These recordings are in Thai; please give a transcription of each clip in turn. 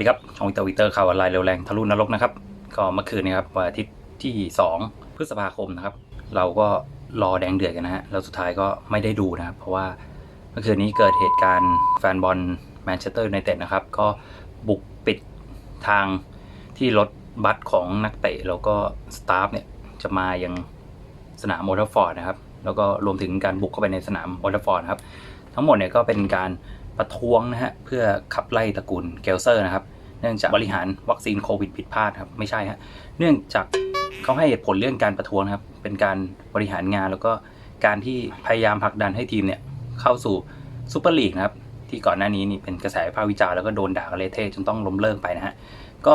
ดีครับช่องวิเตอร์วิเตอร์ข่าวออนไลน์เร็วแรงทะลุนรกนะครับ ก็เมื่อคืนนี้ครับวันอาทิตย์ที่ 2 พฤษภาคมนะครับ เราก็รอแดงเดือดกันนะฮะแล้วสุดท้ายก็ไม่ได้ดูนะครับ เพราะว่าเมื่อคืนนี้เกิดเหตุการณ์แฟนบอลแมนเชสเตอร์ยูไนเต็ดนะครับ ก็บุกปิดทางที่รถบัสของนักเตะแล้วก็สตาฟเนี่ยจะมายังสนามโอลด์ฟอร์ดนะครับ แล้วก็รวมถึงการบุกเข้าไปในสนามโอลด์ฟอร์ดครับ ทั้งหมดเนี่ยก็เป็นการ ประท้วงนะฮะเพื่อขับไล่ตระกูลเกลเซอร์นะครับ เนื่องจากบริหารวัคซีนโควิดผิดพลาดครับไม่ใช่ฮะเนื่องจากเขาให้เหตุผลเรื่องการประท้วงครับเป็นการบริหารงานแล้วก็การที่พยายามผลักดันให้ทีมเนี่ยเข้าสู่ซูเปอร์ลีกนะครับที่ก่อนหน้านี้นี่เป็นกระแสวิพาวิจารณ์แล้วก็โดนด่ากันเละเทจนต้องล้มเลิกไปนะฮะก็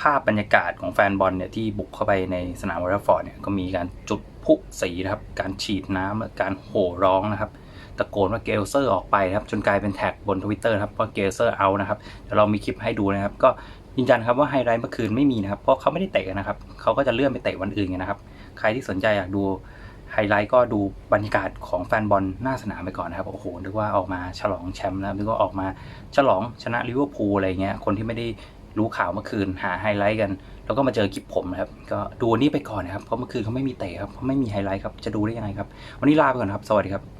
ภาพบรรยากาศของแฟนบอลเนี่ยที่บุกเข้าไปในสนามวอลเลย์ฟอร์ดเนี่ยก็มีการจุดพุสีนะครับ การฉีดน้ำและการโห่ร้องนะครับ ตะโกนว่าเกลเซอร์ออกไปนะครับจนกลายเป็นแท็กบนทวิตเตอร์ครับว่าเกลเซอร์เอานะครับเดี๋ยวเรามีคลิปให้ดูนะครับ ก็ยืนยันครับว่าไฮไลท์เมื่อคืนไม่มีนะครับเพราะเขาไม่ได้เตะนะครับเขาก็จะเลื่อนไปเตะวันอื่นนะครับ ใครที่สนใจอยากดูไฮไลท์ก็ดูบรรยากาศของแฟนบอลหน้าสนามไปก่อนนะครับโอ้โหนึกว่าออกมาฉลองแชมป์นะครับนึกว่าออกมาฉลองชนะลิเวอร์พูลอะไรเงี้ยคนที่ไม่ได้รู้ข่าวเมื่อคืนหาไฮไลท์กัน แล้วก็มาเจอคลิปผมนะครับก็ดูนี้ไปก่อนนะครับเพราะเมื่อคืนเขาไม่มีเตะครับเขาไม่มีไฮไลท์ครับจะดูได้ยังไงครับวันนี้ลาไปก่อนครับ สวัสดีครับ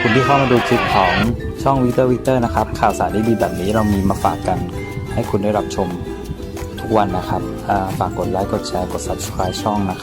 คุณที่เข้ามาดูคลิปของช่องวิเตอร์วิเตอร์นะครับ ข่าวสารดีๆแบบนี้เรามีมาฝากกันให้คุณได้รับชมทุกวันนะครับ ฝากกดไลค์ กดแชร์ กด subscribe ช่องนะครับ